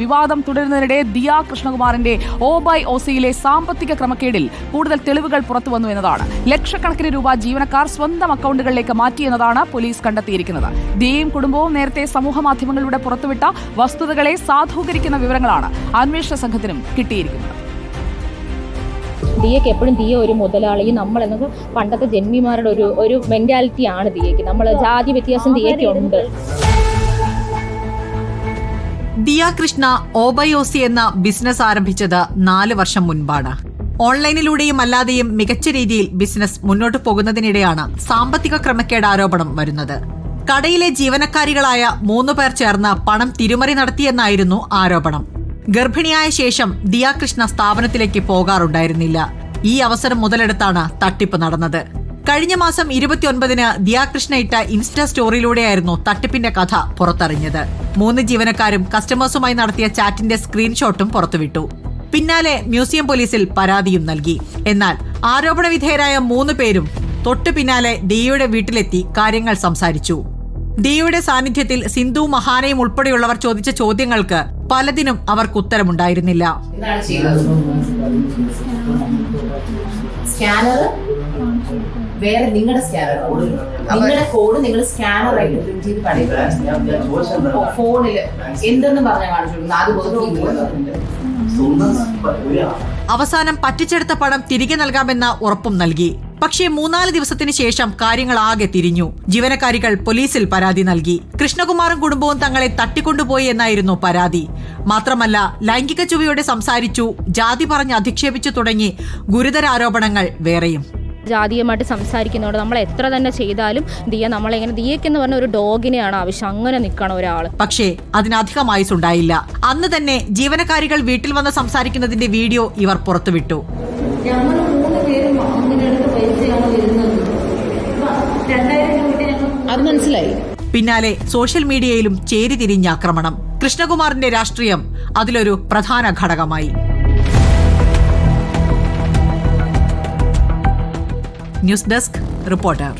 വിവാദം തുടരുന്നതിനിടെ ദിയ കൃഷ്ണകുമാറിന്റെ ഓ ബൈ ഒസിയിലെ സാമ്പത്തിക ക്രമക്കേടിൽ കൂടുതൽ തെളിവുകൾ പുറത്തുവന്നു എന്നതാണ്. ലക്ഷക്കണക്കിന് രൂപ ജീവനക്കാർ സ്വന്തം അക്കൗണ്ടുകളിലേക്ക് മാറ്റിയെന്നതാണ് പോലീസ് കണ്ടെത്തിയിരിക്കുന്നത്. ദിയയും കുടുംബവും നേരത്തെ സമൂഹ മാധ്യമങ്ങളിലൂടെ പുറത്തുവിട്ട വസ്തുതകളെ സാധൂകരിക്കുന്ന വിവരങ്ങളാണ് അന്വേഷണ സംഘത്തിനും കിട്ടിയിരിക്കുന്നത്. ദിയക്ക് എപ്പോഴും ദിയ ഒരു മുതലാളി. നമ്മൾ എന്നത് പണ്ടത്തെ ജന്മിമാരുടെ ഒരു ഒരു മെന്റാലിറ്റി ആണ് ദിയക്ക് നമ്മൾ ജാതി വ്യത്യാസം ദിയക്ക് ഉണ്ട് ദിയ കൃഷ്ണ ഓബയോസി എന്ന ബിസിനസ് ആരംഭിച്ചത് നാല് വർഷം മുൻപാണ്. ഓൺലൈനിലൂടെയും അല്ലാതെയും മികച്ച രീതിയിൽ ബിസിനസ് മുന്നോട്ടു പോകുന്നതിനിടെയാണ് സാമ്പത്തിക ക്രമക്കേട് ആരോപണം വരുന്നത്. കടയിലെ ജീവനക്കാരികളായ മൂന്നു പേർ ചേർന്ന് പണം തിരുമറി നടത്തിയെന്നായിരുന്നു ആരോപണം. ഗർഭിണിയായ ശേഷം ദിയ കൃഷ്ണ സ്ഥാപനത്തിലേക്ക് പോകാറുണ്ടായിരുന്നില്ല. ഈ അവസരം മുതലെടുത്താണ് തട്ടിപ്പ് നടന്നത്. കഴിഞ്ഞ മാസം ഇരുപത്തിയൊൻപതിന് ദിയാകൃഷ്ണ ഇട്ട ഇൻസ്റ്റാ സ്റ്റോറിയിലൂടെയായിരുന്നു തട്ടിപ്പിന്റെ കഥ പുറത്തറിഞ്ഞത്. മൂന്ന് ജീവനക്കാരും കസ്റ്റമേഴ്സുമായി നടത്തിയ ചാറ്റിന്റെ സ്ക്രീൻഷോട്ടും പുറത്തുവിട്ടു. പിന്നാലെ മ്യൂസിയം പോലീസിൽ പരാതിയും നൽകി. എന്നാൽ ആരോപണ വിധേയരായ മൂന്ന് പേരും തൊട്ടു പിന്നാലെ ദിയയുടെ വീട്ടിലെത്തി കാര്യങ്ങൾ സംസാരിച്ചു. ഡിയുടെ സാന്നിധ്യത്തിൽ സിന്ധു മഹാനയും ഉൾപ്പെടെയുള്ളവർ ചോദിച്ച ചോദ്യങ്ങൾക്ക് പലതിനും അവർക്ക് ഉത്തരമുണ്ടായിരുന്നില്ല. സ്കാനർ? വേറെ നിങ്ങളുടെ സ്കാനർ നിങ്ങളുടെ കോഡ് നിങ്ങൾ സ്കാനർ ആയിട്ട് പ്രിന്റ് ചെയ്ത് പഠിക്കുക ഫോണിൽ എന്തെന്ന് പറഞ്ഞാൽ കാണിച്ചു കൊടുക്കുന്നത് അത് ഒതുക്കി അവസാനം പറ്റിച്ചെടുത്ത പണം തിരികെ നൽകാമെന്ന ഉറപ്പും നൽകി. പക്ഷേ മൂന്നാൽ ദിവസത്തിന് ശേഷം കാര്യങ്ങൾ ആകെ തിരിഞ്ഞു. ജീവനക്കാരികൾ പോലീസിൽ പരാതി നൽകി. കൃഷ്ണകുമാറും കുടുംബവും തങ്ങളെ തട്ടിക്കൊണ്ടുപോയി എന്നായിരുന്നു പരാതി. മാത്രമല്ല ലൈംഗിക ചുവയോടെ സംസാരിച്ചു ജാതി പറഞ്ഞ് അധിക്ഷേപിച്ചു തുടങ്ങി ഗുരുതര ആരോപണങ്ങൾ വേറെയും. ജാതീയമായിട്ട് സംസാരിക്കുന്നതുകൊണ്ട് നമ്മൾ എത്ര തന്നെ ചെയ്താലും ദിയ നമ്മളെങ്ങനെ ദിയക്കെന്ന് പറഞ്ഞ ഒരു ഡോഗിനെയാണ് ആവശ്യം. അങ്ങനെ നിൽക്കണം ഒരാൾ. പക്ഷേ അതിനധികം ആയുസുണ്ടായില്ല. അന്ന് തന്നെ ജീവനക്കാരികൾ വീട്ടിൽ വന്ന് സംസാരിക്കുന്നതിന്റെ വീഡിയോ ഇവർ പുറത്തുവിട്ടു. അത് മനസ്സിലായി. പിന്നാലെ സോഷ്യൽ മീഡിയയിലും ചേരി ചേരിതിരിഞ്ഞ ആക്രമണം. കൃഷ്ണകുമാറിന്റെ രാഷ്ട്രീയം അതിലൊരു പ്രധാന ഘടകമായി. News desk reporter.